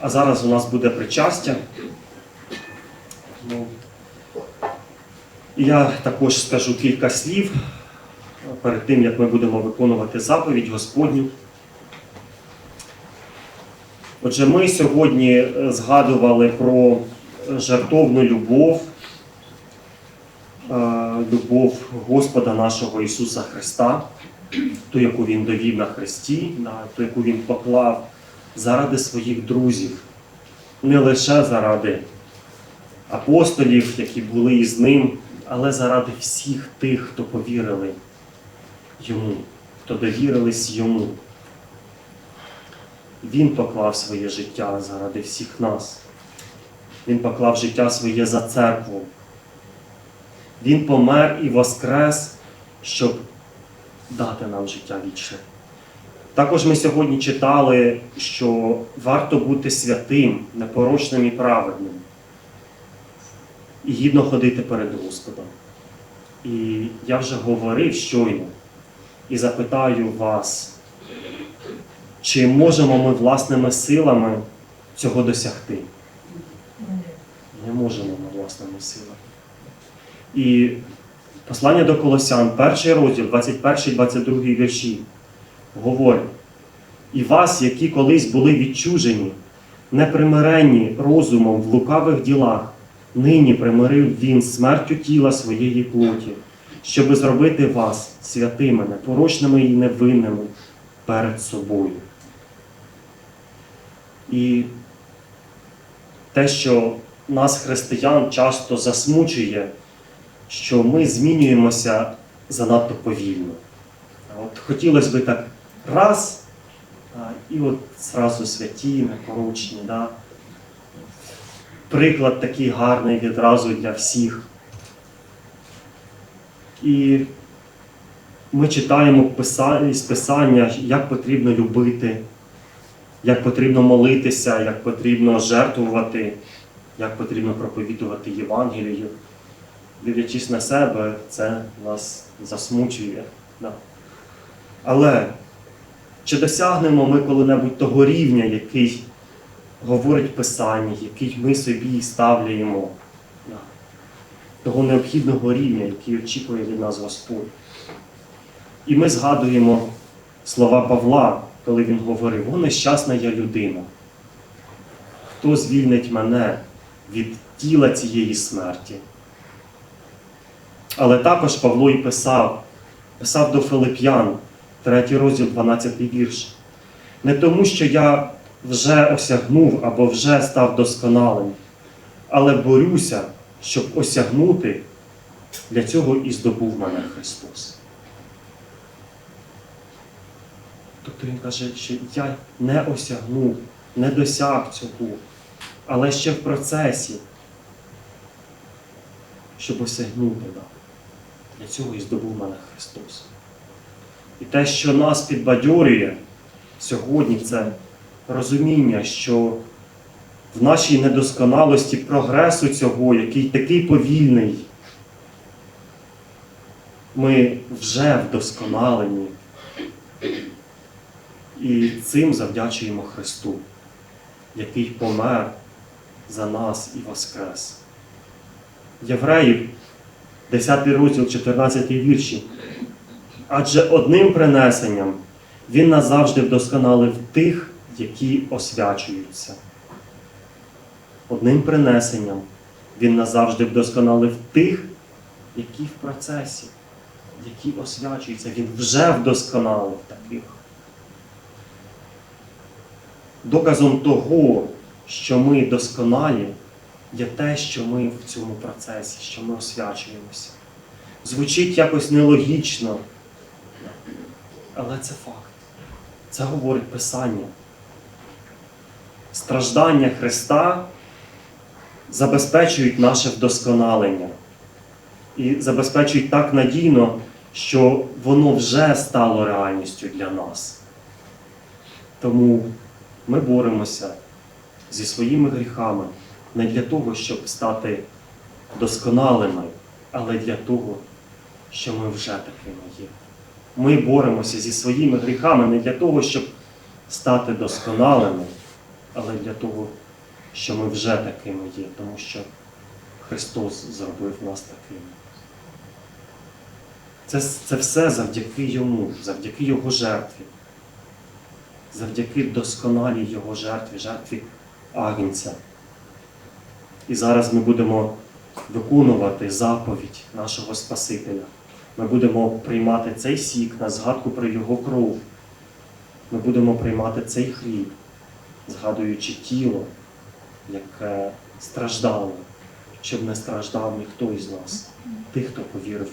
А зараз у нас буде причастя. Ну, я також скажу кілька слів перед тим, як ми будемо виконувати заповідь Господню. Отже, ми сьогодні е, згадували про жертовну любов, е, любов Господа нашого Ісуса Христа, ту, яку Він довів на Христі, ту, яку Він поклав заради своїх друзів, не лише заради апостолів, які були із ним, але заради всіх тих, хто повірили йому, хто довірились йому. Він поклав своє життя заради всіх нас. Він поклав життя своє за церкву. Він помер і воскрес, щоб дати нам життя вічне. Також ми сьогодні читали, що варто бути святим, непорочним і праведним, і гідно ходити перед Господом. І я вже говорив щойно і запитаю вас, чи можемо ми власними силами цього досягти? Не можемо ми власними силами. І послання до Колосян, перший розділ, 21-22 вірші, говорить, і вас, які колись були відчужені, непримиренні розумом в лукавих ділах, нині примирив він смертю тіла своєї плоті, щоби зробити вас святими, непорочними і невинними перед собою. І те, що нас, християн, часто засмучує, що ми змінюємося занадто повільно. От хотілося б так раз, і от зразу святі, непорочні. Да? Приклад такий гарний відразу для всіх. І ми читаємо з писання, як потрібно любити, як потрібно молитися, як потрібно жертвувати, як потрібно проповідувати Євангелію. Дивлячись на себе, це нас засмучує. Але чи досягнемо ми коли-небудь того рівня, який говорить Писання, який ми собі ставляємо, того необхідного рівня, який очікує від нас Господь? І ми згадуємо слова Павла, коли він говорив: О, нещасна я людина. Хто звільнить мене від тіла цієї смерті? Але також Павло і писав, писав до Филип'ян, 3 розділ, 12 вірш. Не тому, що я вже осягнув або вже став досконалим, але борюся, щоб осягнути, для цього і здобув мене Христос. Тобто він каже, що я не осягнув, не досяг цього, але ще в процесі, щоб осягнути. Для цього і здобув мене Христос. І те, що нас підбадьорює сьогодні, це розуміння, що в нашій недосконалості прогресу цього, який такий повільний, ми вже вдосконалені. І цим завдячуємо Христу, який помер за нас і воскрес. Євреїв, 10 розділ, 14 вірші. Адже одним принесенням Він назавжди вдосконалив тих, які освячуються. Одним принесенням Він назавжди вдосконалив тих, які в процесі, які освячуються. Він вже вдосконалив таких. Доказом того, що ми досконалі, є те, що ми в цьому процесі, що ми освячуємося. Звучить якось нелогічно, але це факт. Це говорить Писання. Страждання Христа забезпечують наше вдосконалення і забезпечують так надійно, що воно вже стало реальністю для нас. Тому ми боремося зі своїми гріхами не для того, щоб стати досконалими, але для того, що ми вже такими є. Ми боремося зі своїми гріхами не для того, щоб стати досконалими, але для того, що ми вже такими є, тому що Христос зробив нас такими. Це, це все завдяки Йому, завдяки Його жертві, завдяки досконалій Його жертві, жертві Агнця. І зараз ми будемо виконувати заповідь нашого Спасителя. Ми будемо приймати цей сік на згадку про Його кров. Ми будемо приймати цей хліб, згадуючи тіло, яке страждало, щоб не страждав ніхто із нас, тих, хто повірив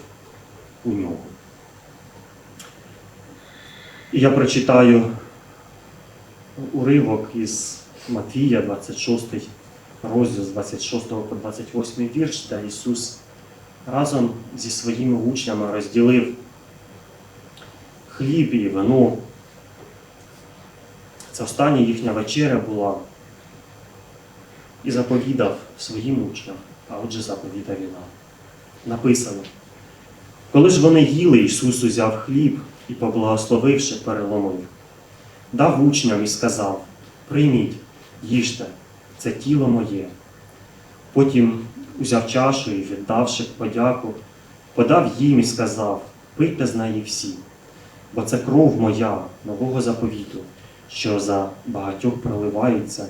у нього. І я прочитаю уривок із Матвія, 26 розділ з 26 по 28 вірш, де Ісус разом зі своїми учнями розділив хліб і вино. Це остання їхня вечеря була. І заповідав своїм учням, а отже заповідав і нам. Написано. Коли ж вони їли, Ісус узяв хліб і, поблагословивши, переломив. Дав учням і сказав: Прийміть, їжте, це тіло моє. Потім узяв чашу і, віддавши подяку, подав їм і сказав: Пийте з неї всі, бо це кров моя нового заповіту, що за багатьох проливається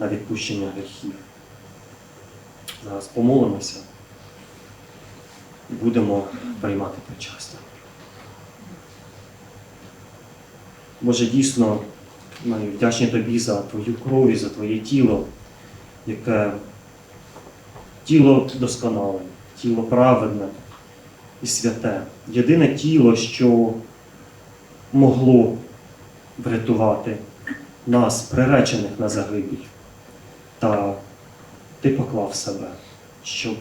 на відпущення гріхів. Зараз помолимося і будемо приймати причастя. Боже, дійсно, ми вдячні Тобі за Твою кров і за Твоє тіло, яке тіло досконале, тіло праведне і святе. Єдине тіло, що могло врятувати нас, приречених на загибель. Та ти поклав себе, щоб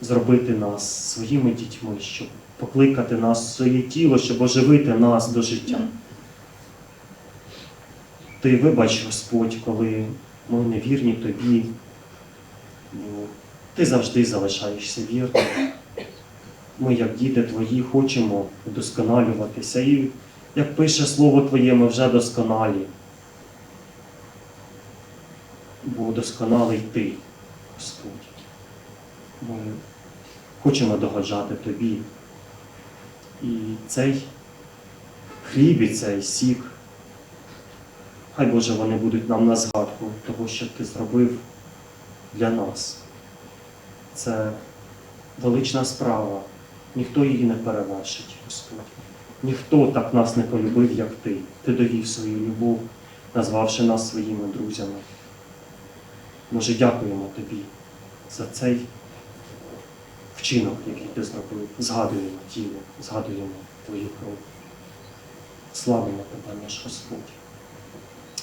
зробити нас своїми дітьми, щоб покликати нас в своє тіло, щоб оживити нас до життя. Ти вибач, Господь, коли ми невірні тобі, ти завжди залишаєшся вірним. Ми, як діти твої, хочемо вдосконалюватися. І як пише Слово Твоє, ми вже досконалі. Бо досконалий ти, Господь. Ми хочемо догоджати тобі. І цей хліб і цей сік, хай Боже, вони будуть нам на згадку того, що ти зробив для нас. Це велична справа. Ніхто її не перевершить, Господь. Ніхто так нас не полюбив, як ти. Ти довів свою любов, назвавши нас своїми друзями. Може, дякуємо тобі за цей вчинок, який ти зробив. Згадуємо тіло, згадуємо твою кров. Славимо тебе, наш Господь.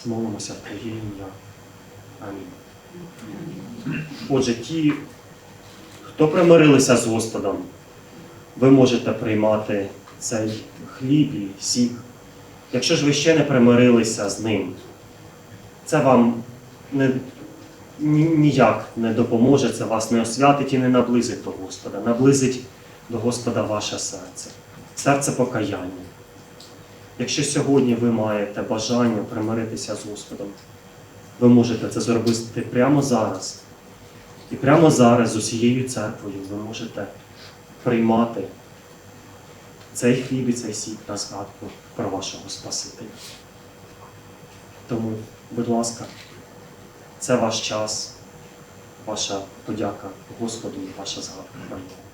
Молимося в Твоє ім'я. Амінь. Отже, ті, хто примирилися з Господом, ви можете приймати цей хліб і сік. Якщо ж ви ще не примирилися з ним, це вам не, ні- ніяк не допоможе, це вас не освятить і не наблизить до Господа. Наблизить до Господа ваше серце, серце покаяння. Якщо сьогодні ви маєте бажання примиритися з Господом, ви можете це зробити прямо зараз. І прямо зараз з усією церквою ви можете приймати цей хліб і цей сік на згадку про вашого Спасителя. Тому, будь ласка, це ваш час, ваша подяка Господу і ваша згадка про нього.